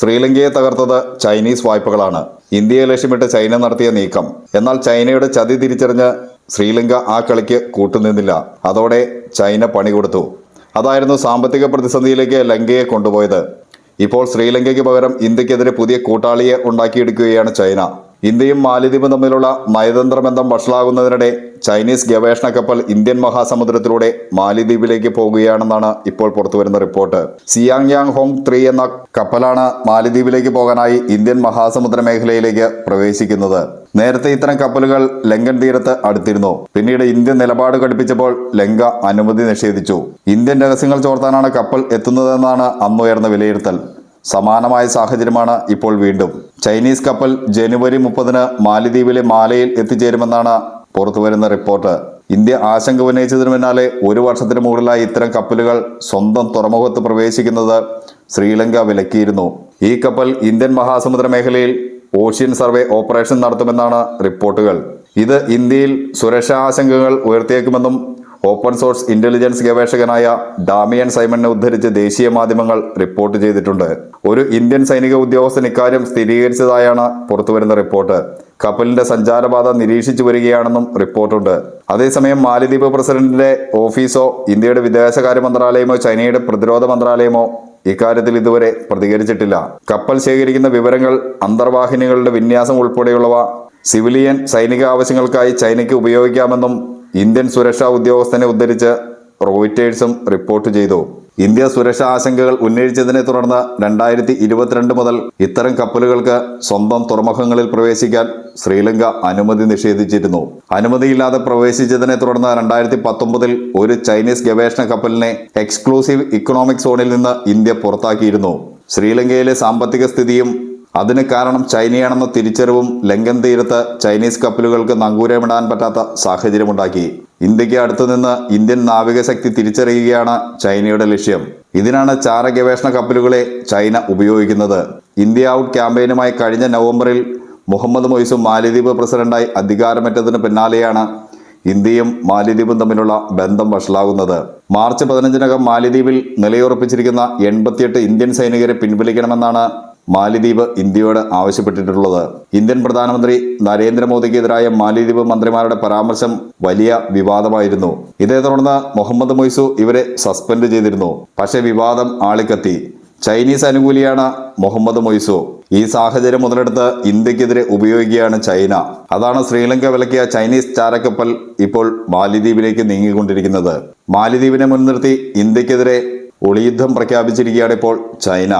ശ്രീലങ്കയെ തകർത്തത് ചൈനീസ് വായ്പകളാണ്. ഇന്ത്യയെ ലക്ഷ്യമിട്ട് ചൈന നടത്തിയ നീക്കം. എന്നാൽ ചൈനയുടെ ചതി തിരിച്ചറിഞ്ഞ് ശ്രീലങ്ക ആ കളിക്ക് കൂട്ടുനിന്നില്ല. അതോടെ ചൈന പണി കൊടുത്തു. അതായിരുന്നു സാമ്പത്തിക പ്രതിസന്ധിയിലേക്ക് ലങ്കയെ കൊണ്ടുപോയത്. ഇപ്പോൾ ശ്രീലങ്കയ്ക്ക് പകരം ഇന്ത്യക്കെതിരെ പുതിയ കൂട്ടാളിയെ ഉണ്ടാക്കിയെടുക്കുകയാണ് ചൈന. ഇന്ത്യയും മാലിദ്വീപും തമ്മിലുള്ള നയതന്ത്ര ബന്ധം വഷളാകുന്നതിനിടെ ചൈനീസ് ഗവേഷണ കപ്പൽ ഇന്ത്യൻ മഹാസമുദ്രത്തിലൂടെ മാലിദ്വീപിലേക്ക് പോകുകയാണെന്നാണ് ഇപ്പോൾ പുറത്തുവരുന്ന report. Xiang Yang Hong three എന്ന കപ്പലാണ് മാലിദ്വീപിലേക്ക് പോകാനായി ഇന്ത്യൻ മഹാസമുദ്ര മേഖലയിലേക്ക് പ്രവേശിക്കുന്നത്. നേരത്തെ ഇത്തരം കപ്പലുകൾ ലങ്കൻ തീരത്ത് അടുത്തിരുന്നു. പിന്നീട് ഇന്ത്യൻ നിലപാട് ഘടിപ്പിച്ചപ്പോൾ ലങ്ക അനുമതി നിഷേധിച്ചു. ഇന്ത്യൻ രഹസ്യങ്ങൾ ചോർത്താനാണ് കപ്പൽ എത്തുന്നതെന്നാണ് അന്നുയർന്ന വിലയിരുത്തൽ. സമാനമായ സാഹചര്യമാണ് ഇപ്പോൾ വീണ്ടും. ചൈനീസ് കപ്പൽ ജനുവരി മുപ്പതിന് മാലിദ്വീപിലെ മാലയിൽ എത്തിച്ചേരുമെന്നാണ് പുറത്തുവരുന്ന റിപ്പോർട്ട്. ഇന്ത്യ ആശങ്ക ഉന്നയിച്ചതിന് പിന്നാലെ ഒരു വർഷത്തിന് മുകളിലായി ഇത്തരം കപ്പലുകൾ സ്വന്തം തുറമുഖത്ത് പ്രവേശിക്കുന്നത് ശ്രീലങ്ക വിലക്കിയിരുന്നു. ഈ കപ്പൽ ഇന്ത്യൻ മഹാസമുദ്ര മേഖലയിൽ ഓഷ്യൻ സർവേ ഓപ്പറേഷൻ നടത്തുമെന്നാണ് റിപ്പോർട്ടുകൾ. ഇത് ഇന്ത്യയിൽ സുരക്ഷാ ആശങ്കകൾ ഉയർത്തിയേക്കുമെന്നും ഓപ്പൺ സോഴ്സ് ഇന്റലിജൻസ് ഗവേഷകനായ ഡാമിയൻ സൈമണിനെ ഉദ്ധരിച്ച് ദേശീയ മാധ്യമങ്ങൾ റിപ്പോർട്ട് ചെയ്തിട്ടുണ്ട്. ഒരു ഇന്ത്യൻ സൈനിക ഉദ്യോഗസ്ഥൻ ഇക്കാര്യം സ്ഥിരീകരിച്ചതായാണ് പുറത്തുവരുന്ന റിപ്പോർട്ട്. കപ്പലിന്റെ സഞ്ചാരപാത നിരീക്ഷിച്ചു വരികയാണെന്നും റിപ്പോർട്ടുണ്ട്. അതേസമയം മാലിദ്വീപ് പ്രസിഡന്റിന്റെ ഓഫീസോ ഇന്ത്യയുടെ വിദേശകാര്യ മന്ത്രാലയമോ ചൈനയുടെ പ്രതിരോധ മന്ത്രാലയമോ ഇക്കാര്യത്തിൽ ഇതുവരെ പ്രതികരിച്ചിട്ടില്ല. കപ്പൽ ശേഖരിക്കുന്ന വിവരങ്ങൾ അന്തർവാഹിനികളുടെ വിന്യാസം ഉൾപ്പെടെയുള്ളവ സിവിലിയൻ സൈനിക ആവശ്യങ്ങൾക്കായി ചൈനയ്ക്ക് ഉപയോഗിക്കാമെന്നും ഇന്ത്യൻ സുരക്ഷാ ഉദ്യോഗസ്ഥനെ ഉദ്ധരിച്ച് റോയിറ്റേഴ്സും റിപ്പോർട്ട് ചെയ്തു. ഇന്ത്യ സുരക്ഷാ ആശങ്കകൾ ഉന്നയിച്ചതിനെ തുടർന്ന് രണ്ടായിരത്തി ഇരുപത്തിരണ്ട് മുതൽ ഇത്തരം കപ്പലുകൾക്ക് സ്വന്തം തുറമുഖങ്ങളിൽ പ്രവേശിക്കാൻ ശ്രീലങ്ക അനുമതി നിഷേധിച്ചിരുന്നു. അനുമതിയില്ലാതെ പ്രവേശിച്ചതിനെ തുടർന്ന് രണ്ടായിരത്തി പത്തൊമ്പതിൽ ഒരു ചൈനീസ് ഗവേഷണ കപ്പലിനെ എക്സ്ക്ലൂസീവ് ഇക്കണോമിക് സോണിൽ നിന്ന് ഇന്ത്യ പുറത്താക്കിയിരുന്നു. ശ്രീലങ്കയിലെ സാമ്പത്തിക സ്ഥിതിയും അതിന് കാരണം ചൈനയാണെന്ന തിരിച്ചറിവും ലങ്കൻ തീരത്ത് ചൈനീസ് കപ്പലുകൾക്ക് നങ്കൂരമിടാൻ പറ്റാത്ത സാഹചര്യമുണ്ടാക്കി. ഇന്ത്യയ്ക്ക് അടുത്തുനിന്ന് ഇന്ത്യൻ നാവികശക്തി തിരിച്ചറിയുകയാണ് ചൈനയുടെ ലക്ഷ്യം. ഇതിനാണ് ചാര ഗവേഷണ കപ്പലുകളെ ചൈന ഉപയോഗിക്കുന്നത്. ഇന്ത്യ ഔട്ട് ക്യാമ്പയിനുമായി കഴിഞ്ഞ നവംബറിൽ മുഹമ്മദ് മൊയ്സും മാലിദ്വീപ് പ്രസിഡന്റായി അധികാരമേറ്റതിന് പിന്നാലെയാണ് ഇന്ത്യയും മാലിദ്വീപും തമ്മിലുള്ള ബന്ധം വഷളാകുന്നത്. മാർച്ച് പതിനഞ്ചിനകം മാലിദ്വീപിൽ നിലയുറപ്പിച്ചിരിക്കുന്ന എൺപത്തിയെട്ട് ഇന്ത്യൻ സൈനികരെ പിൻവലിക്കണമെന്നാണ് മാലിദ്വീപ് ഇന്ത്യയോട് ആവശ്യപ്പെട്ടിട്ടുള്ളത്. ഇന്ത്യൻ പ്രധാനമന്ത്രി നരേന്ദ്രമോദിക്കെതിരായ മാലിദ്വീപ് മന്ത്രിമാരുടെ പരാമർശം വലിയ വിവാദമായിരുന്നു. ഇതേ തുടർന്ന് മുഹമ്മദ് മൊയ്സു ഇവരെ സസ്പെൻഡ് ചെയ്തിരുന്നു. പക്ഷേ വിവാദം ആളിക്കത്തി. ചൈനീസ് അനുകൂലിയാണ് മുഹമ്മദ് മൊയ്സു. ഈ സാഹചര്യം മുതലെടുത്ത് ഇന്ത്യക്കെതിരെ ഉപയോഗിക്കുകയാണ് ചൈന. അതാണ് ശ്രീലങ്ക വിലക്കിയ ചൈനീസ് ചാരക്കപ്പൽ ഇപ്പോൾ മാലിദ്വീപിലേക്ക് നീങ്ങിക്കൊണ്ടിരിക്കുന്നത്. മാലിദ്വീപിനെ മുൻനിർത്തി ഇന്ത്യക്കെതിരെ ഒളിയുദ്ധം പ്രഖ്യാപിച്ചിരിക്കുകയാണ് ഇപ്പോൾ ചൈന.